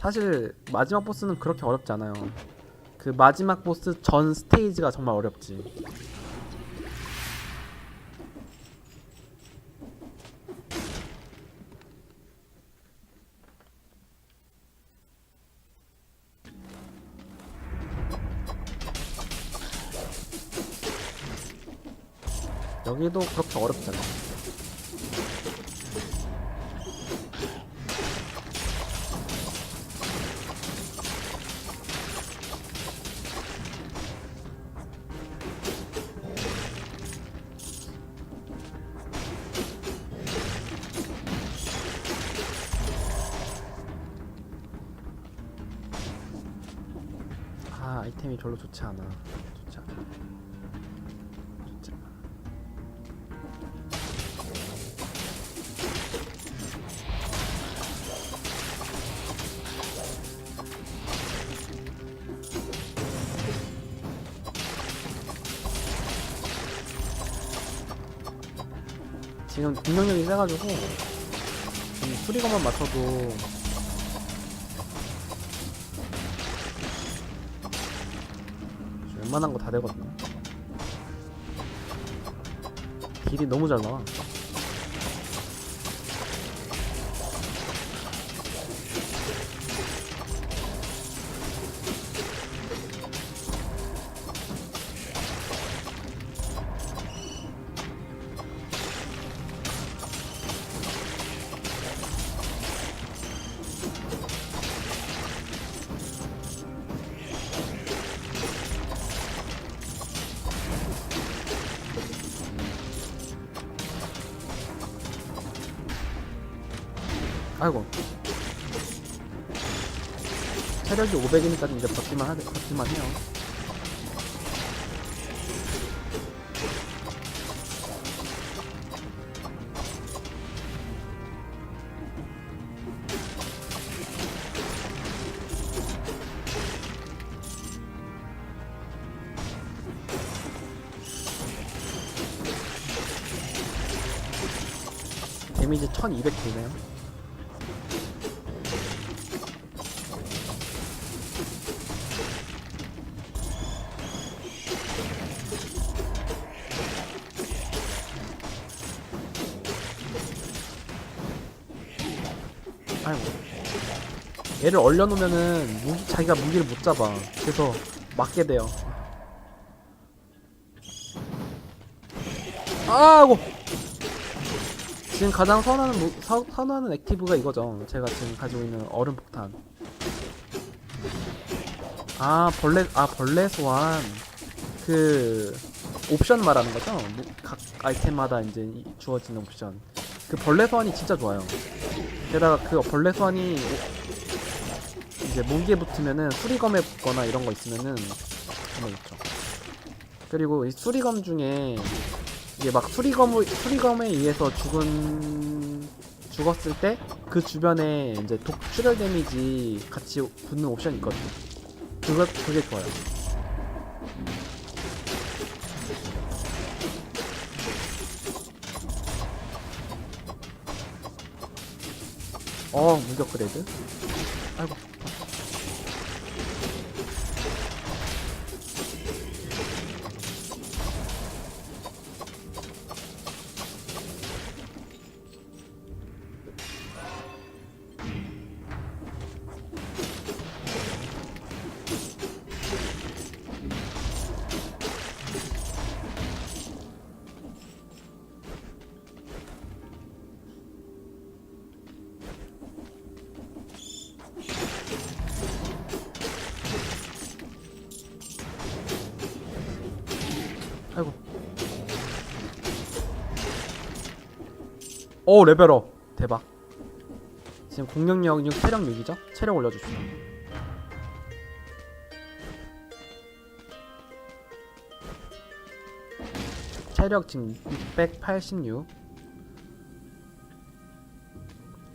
사실 마지막 보스는 그렇게 어렵지 않아요. 그 마지막 보스 전 스테이지가 정말 어렵지. 여기도 그렇게 않아. 아 아이템이 별로 좋지 않아. 좋지 않아. 좋지 않아. 지금 공격력이 세가지고 이 수리거만 맞춰도 웬만한 거 다 되거든요. 딜이 너무 잘 나와. 500이니까 이제 버틸만 하네, 버틸만 해요. 데미지 1200 되네요. 얘를 얼려놓으면은 무기, 자기가 무기를 못 잡아. 그래서 맞게 돼요. 아이고! 지금 가장 선호하는, 선호하는 액티브가 이거죠. 제가 지금 가지고 있는 얼음 폭탄. 아, 벌레, 아, 벌레 소환. 그, 옵션 말하는 거죠? 무- 각 아이템마다 이제 이- 주어지는 옵션. 그 벌레 소환이 진짜 좋아요. 게다가 그 벌레 소환이 오- 이제 무기에 붙으면은 수리검에 붙거나 이런 거 있으면은 정말 좋죠. 그리고 이 수리검 중에 이게 막 수리검을 수리검에 의해서 죽은 죽었을 때 그 주변에 이제 독 출혈 데미지 같이 붙는 옵션이 있거든요. 그거 그게 좋아요. 어 무격 그레이드. 아이고. 아이고. 오 레벨업 대박. 지금 공격력 6, 체력 6이죠? 체력 올려줍시다. 체력 지금 686.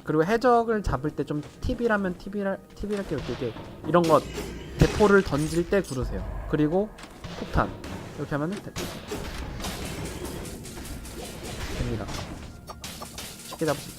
그리고 해적을 잡을 때 좀 팁이라면 팁이라 팁이랄 게 이렇게 이런 거 대포를 던질 때 구르세요. 그리고 폭탄 이렇게 하면은 돼. 됩니다. 쉽게 잡을 수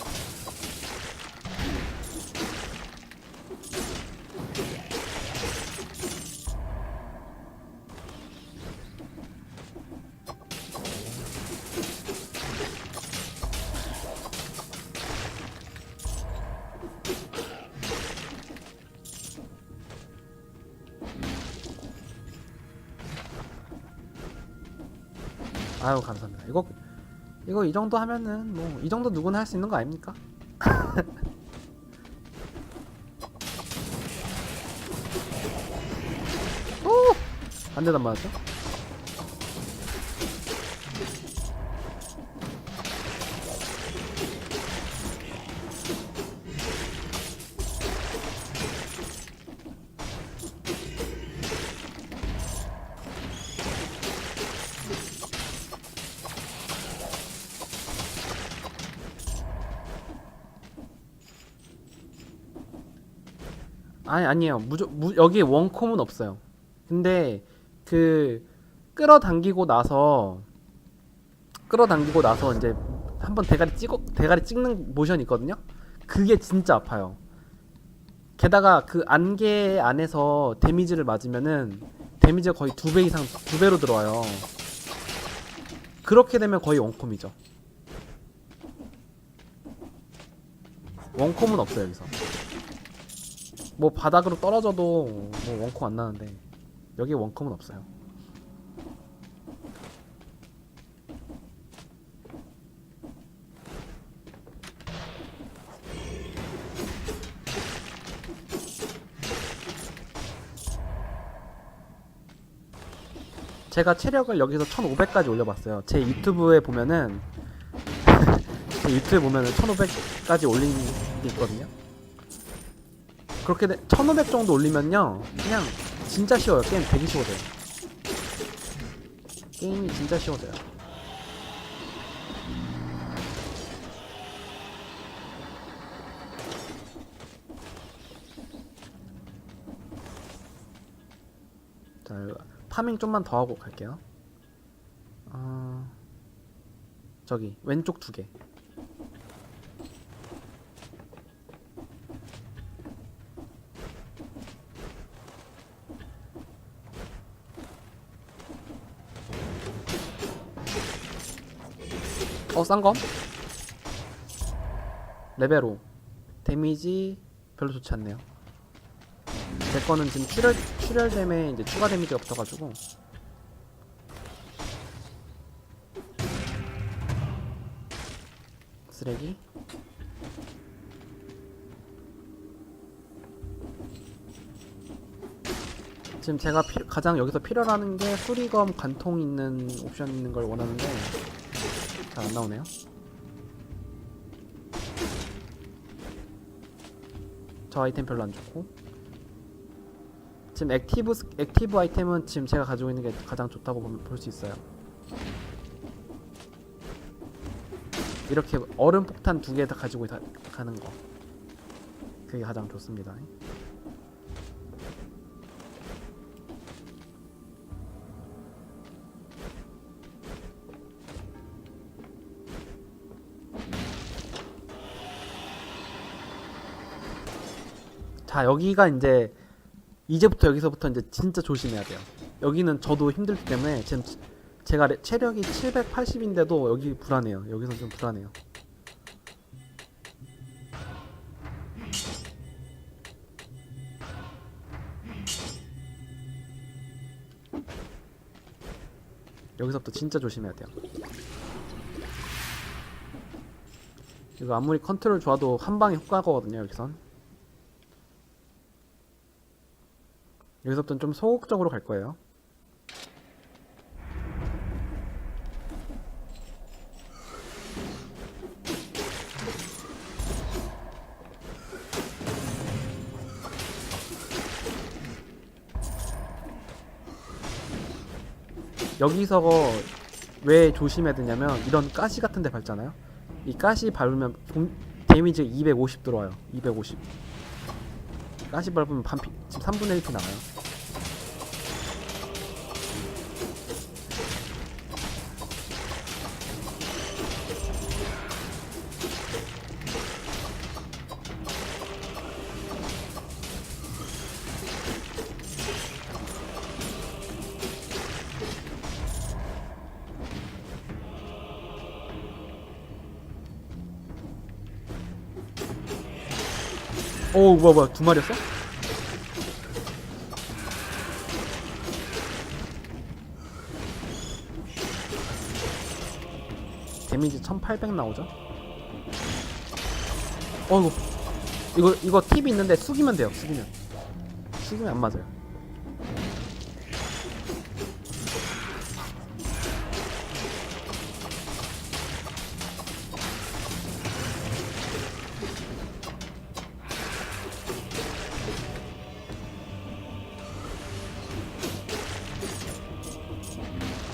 아유 감사합니다. 이거 이거 이 정도 하면은 뭐 이 정도 누구나 할 수 있는 거 아닙니까? 오! 안 맞았죠? 아니 아니에요. 무조 무, 여기 원콤은 없어요. 근데 그 끌어당기고 나서 끌어당기고 나서 이제 한번 대가리 찍어 대가리 찍는 모션이 있거든요. 그게 진짜 아파요. 게다가 그 안개 안에서 데미지를 맞으면은 데미지가 거의 두 배 이상 두 배로 들어와요. 그렇게 되면 거의 원콤이죠. 원콤은 없어요 여기서. 뭐 바닥으로 떨어져도 뭐 원콤 안 나는데 여기 원콤은 없어요. 제가 체력을 여기서 1500까지 올려봤어요. 제 유튜브에 보면은 제 유튜브에 보면은 1500까지 올린 게 있거든요. 그렇게 돼, 1500 정도 올리면요 그냥 진짜 쉬워요. 게임 되게 쉬워져요. 게임이 진짜 쉬워져요. 자 파밍 좀만 더 하고 갈게요. 어... 저기 왼쪽 두개 어, 싼 거? 레벨 5. 데미지 별로 좋지 않네요. 제 거는 지금 출혈, 출혈됨에 이제 추가 데미지가 붙어가지고. 쓰레기. 지금 제가 피- 가장 여기서 필요로 게 수리검 관통 있는 옵션 있는 걸 원하는데 잘 안 나오네요. 저 아이템 별로 안 좋고 지금 액티브 스- 액티브 아이템은 지금 제가 가지고 있는 게 가장 좋다고 볼 수 있어요. 이렇게 얼음 폭탄 두 개 다 가지고 다 가는 거 그게 가장 좋습니다. 자 여기가 이제 이제부터 여기서부터 이제 진짜 조심해야 돼요. 여기는 저도 힘들기 때문에 지금 제가 레- 체력이 780인데도 여기 불안해요. 여기서 좀 불안해요. 여기서부터 진짜 조심해야 돼요. 이거 아무리 컨트롤 좋아도 한 방에 효과거든요. 여기선. 여기서부터는 좀 소극적으로 갈 거예요. 여기서 왜 조심해야 되냐면 이런 가시 같은 데 밟잖아요. 이 가시 밟으면 공- 데미지 250 들어와요. 250. 가시 밟으면 반피 지금 3분의 1피 나와요. 오 뭐야 뭐야 두 마리였어? 데미지 1800 나오죠? 어이구. 이거 이거 팁이 있는데 숙이면 돼요 숙이면. 숙이면 안 맞아요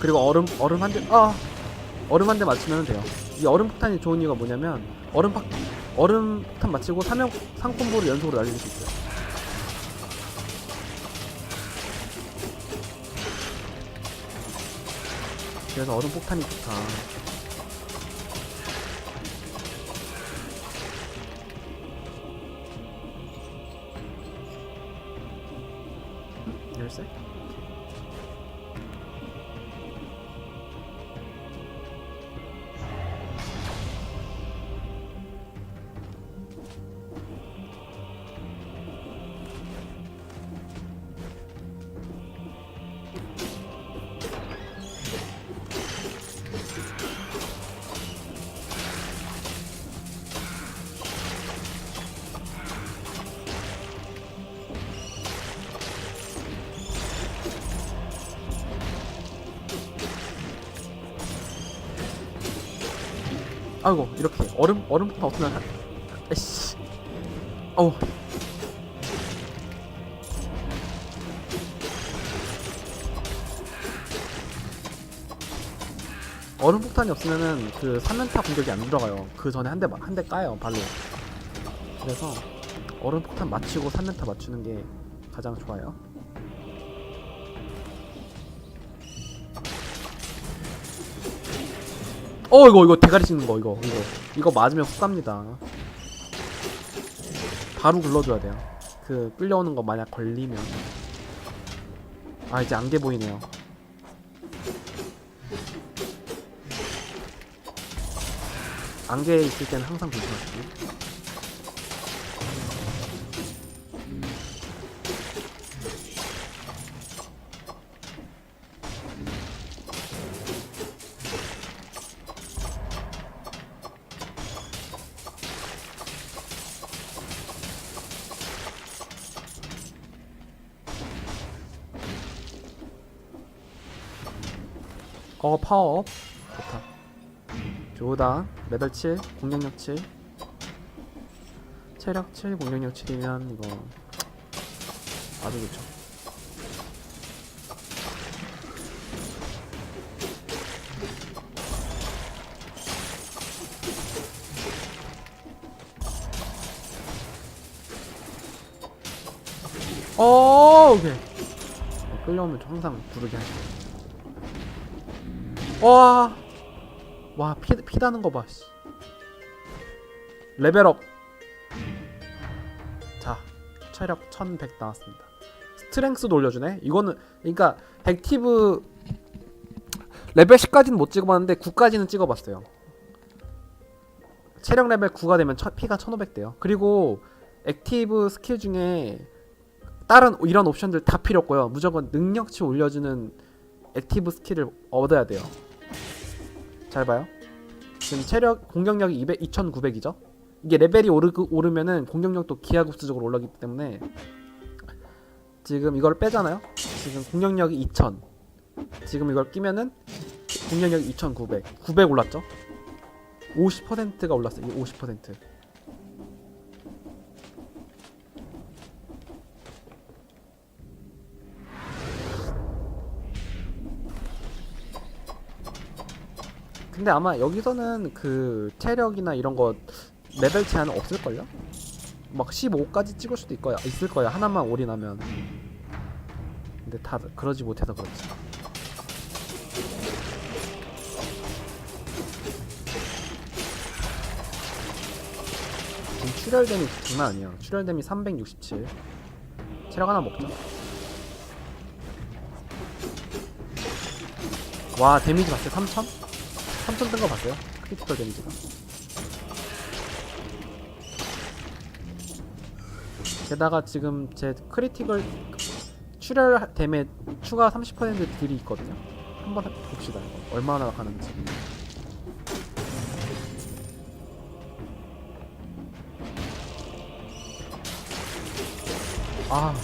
그리고 얼음 얼음 한 대 아 얼음 한 대 맞추면 돼요. 이 얼음 폭탄이 좋은 이유가 뭐냐면 얼음 팍 얼음 폭탄 맞추고 삼형 상콤보를 연속으로 날릴 수 있어요. 그래서 얼음 폭탄이 좋다. 아이고 이렇게. 얼음 얼음 폭탄 없으면 한- 에이씨. 어우. 얼음 폭탄이 없으면은 그 3연타 공격이 안 들어가요. 그 전에 한 대 한 대 까요 발로. 그래서 얼음 폭탄 맞추고 3연타 맞추는 게 가장 좋아요 어 이거 이거 대가리 씹는 거 이거 이거. 이거 맞으면 훅 갑니다. 바로 굴러줘야 돼요. 그 끌려오는 거 만약 걸리면. 아 이제 안개 보이네요. 안개 있을 때는 항상 조심하시고 어 파워업 좋다. 좋다. 레벨 7 공격력 7 체력 7 공격력 7이면 이거 아주 좋죠. 어 오케이. 어, 끌려오면 항상 부르게 하죠 와, 와, 피, 피다는 거 봐, 씨. 레벨업. 자, 체력 1100 나왔습니다. 스트렝스도 올려주네? 이거는, 그러니까, 액티브, 레벨 10까지는 못 찍어봤는데, 9까지는 찍어봤어요. 체력 레벨 9가 되면 처, 피가 1500 돼요. 그리고, 액티브 스킬 중에, 다른 이런 옵션들 다 필요 없고요. 무조건 능력치 올려주는 액티브 스킬을 얻어야 돼요. 잘 봐요. 지금 체력 공격력이 200, 2,900이죠. 이게 레벨이 오르, 오르면은 공격력도 기하급수적으로 올라가기 때문에 지금 이걸 빼잖아요. 지금 공격력이 2,000. 지금 이걸 끼면은 공격력이 2,900. 900 올랐죠. 50%가 올랐어요. 이게 50%. 근데 아마 여기서는 그 체력이나 이런 거 레벨 제한은 없을걸요? 막 15까지 찍을 수도 있거야, 있을 거야 하나만 올인하면 근데 다 그러지 못해서 그렇지 지금 출혈됨이 장난 아니야 출혈됨이 367 체력 하나 먹자 와 데미지 봤어요? 3000? 3천 뜬거 봤어요? 크리티컬 데미지가 게다가 지금 제 크리티컬 출혈 데메 추가 30% 딜이 있거든요 한번 봅시다 이거. 얼마나 가는지 아.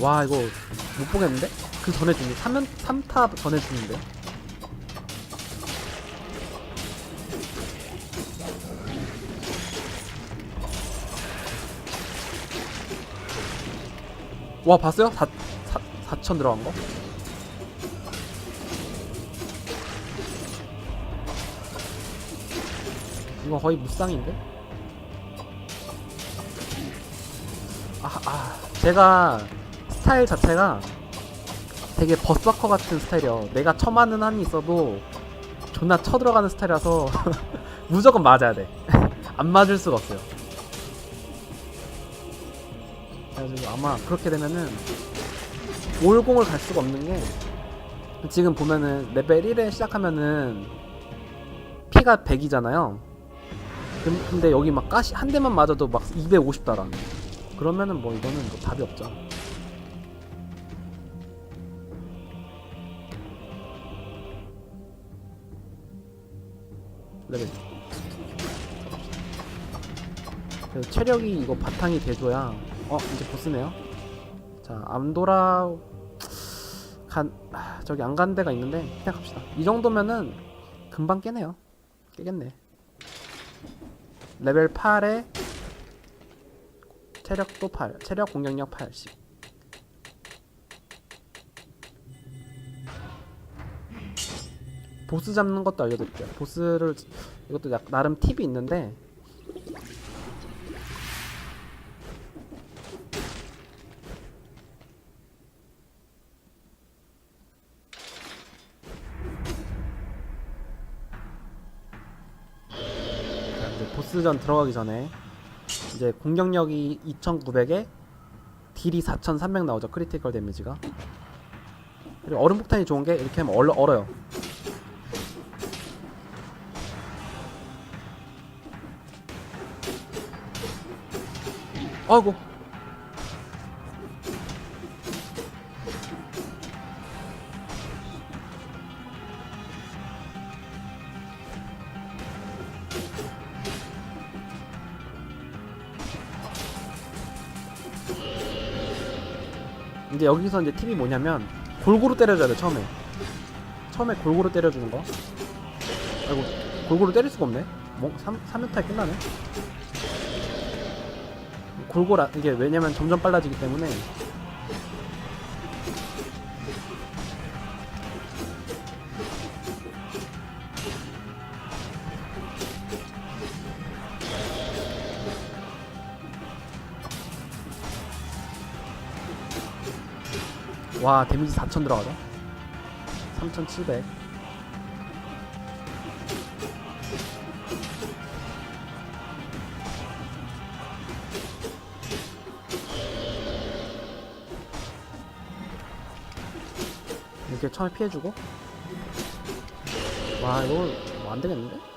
와, 이거 못 보겠는데? 그 전에 죽는, 3면, 3타 전에 죽는데? 와, 봤어요? 4 4 4천 들어간 거? 이거 거의 무쌍인데? 아, 아, 제가 스타일 자체가 되게 버서커 같은 스타일이요. 내가 처맞는 한이 있어도 존나 쳐들어가는 스타일이라서 무조건 맞아야 돼. 안 맞을 수가 없어요. 그래가지고 아마 그렇게 되면은 올공을 갈 수가 없는 게 지금 보면은 레벨 1에 시작하면은 피가 100이잖아요. 근데 여기 막 가시 한 대만 맞아도 막 250 달아. 그러면은 뭐 이거는 뭐 답이 없죠. 레벨. 그래서 체력이 이거 바탕이 돼줘야 어 이제 보스네요. 자 암도라 간 아, 저기 안 간 데가 있는데 그냥 갑시다. 이 정도면은 금방 깨네요. 깨겠네. 레벨 8에 체력도 8, 체력 공격력 80. 보스 잡는 것도 알려드릴게요. 보스를 이것도 약, 나름 팁이 있는데 보스전 들어가기 전에 이제 공격력이 2900에 딜이 4300 나오죠 크리티컬 데미지가. 그리고 얼음 폭탄이 좋은 게 이렇게 하면 얼어, 얼어요. 아이고 이제 여기서 이제 팁이 뭐냐면 골고루 때려줘야 돼 처음에. 처음에 골고루 때려주는 거. 아이고 골고루 때릴 수가 없네. 뭐 3, 3연타에 끝나네? 골고루 안- 이게 왜냐면 점점 빨라지기 때문에 와 데미지 4000 들어가죠 3700 이렇게 처음에 피해주고? 와 이거 뭐 안되겠는데?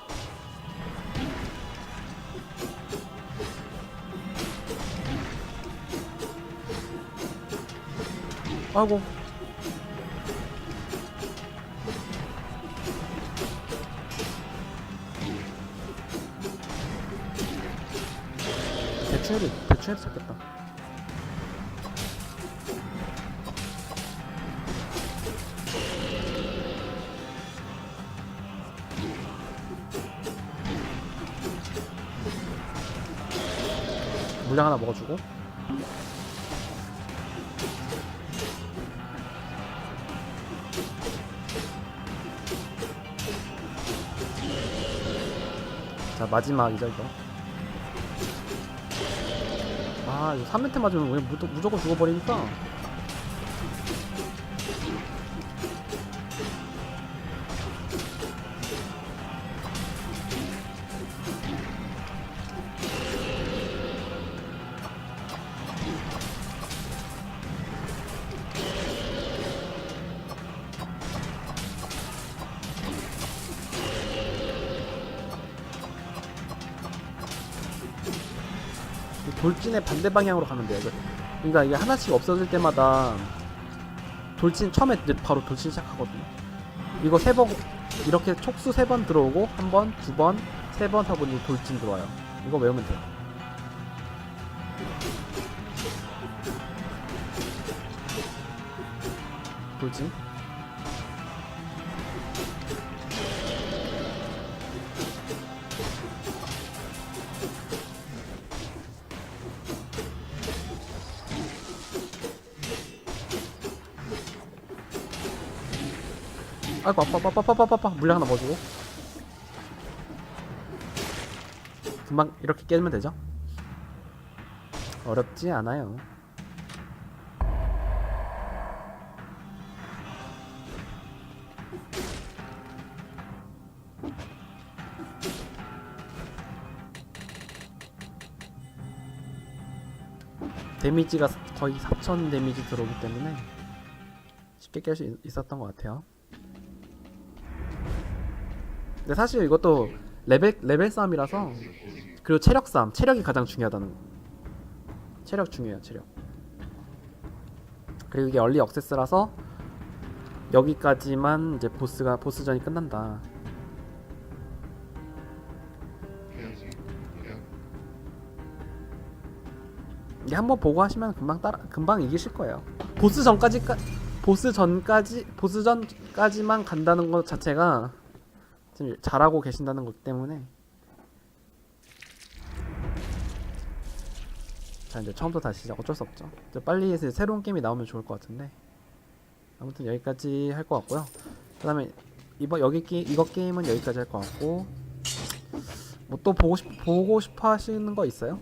아이고. 대충 해도 대충 해도 잡겠다. 물량 하나 먹어주고 자 마지막이죠 이거. 아 이거 3멘트 맞으면 그냥 무조, 무조건 죽어버리니까 돌진의 반대 방향으로 가면 돼요. 그러니까 이게 하나씩 없어질 때마다 돌진 처음에 바로 돌진 시작하거든요. 이거 세 번 이렇게 촉수 세 번 들어오고 한 번, 두 번, 세 번 하고 이제 돌진 들어와요. 이거 외우면 돼요. 뭐지? 아이고 아빠 아빠 아빠 아빠 아빠 물량 하나 넣어주고 금방 이렇게 깨면 되죠? 어렵지 않아요 데미지가 거의 4,000 데미지 들어오기 때문에 쉽게 깰 수 있었던 것 같아요. 근데 사실 이것도 레벨 레벨 싸움이라서 그리고 체력 싸움, 체력이 가장 중요하다는 거. 체력 중요해요, 체력. 그리고 이게 얼리 억세스라서 여기까지만 이제 보스가 보스전이 끝난다. 이게 한번 보고 하시면 금방 따라 금방 이기실 거예요. 보스 전까지 보스 전까지 보스 전까지만 간다는 것 자체가 지금 잘하고 계신다는 것 때문에 자 이제 처음부터 다시 시작 어쩔 수 없죠. 이제 빨리 해서 새로운 게임이 나오면 좋을 것 같은데 아무튼 여기까지 할 것 같고요. 그 다음에 이번 여기 게 이거 게임은 여기까지 할 것 같고 뭐 또 보고 싶 보고 싶어 하시는 거 있어요?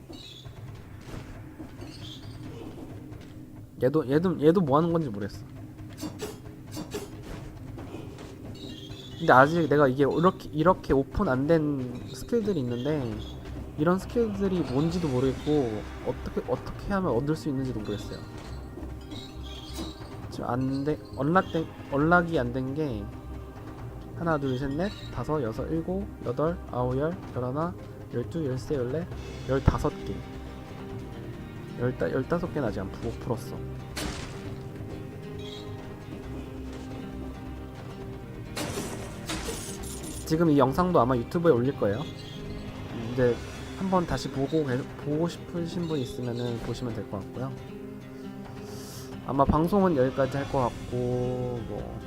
얘도 얘도 얘도 뭐 하는 건지 모르겠어. 근데 아직 내가 이게 이렇게 이렇게 오픈 안 된 스킬들이 있는데 이런 스킬들이 뭔지도 모르겠고 어떻게 어떻게 하면 얻을 수 있는지도 모르겠어요. 지금 안돼 언락된 언락이 안 된 게 하나 둘 셋 넷 다섯 여섯 일곱 여덟 아홉 열 열하나 열두 열세 열네 열다섯 개 열다 열다섯 개는 아직 안 푸- 풀었어. 지금 이 영상도 아마 유튜브에 올릴 거예요. 이제 한번 다시 보고 계- 보고 싶으신 분 있으면은 보시면 될 것 같고요. 아마 방송은 여기까지 할 것 같고 뭐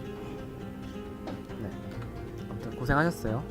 네. 아무튼 고생하셨어요.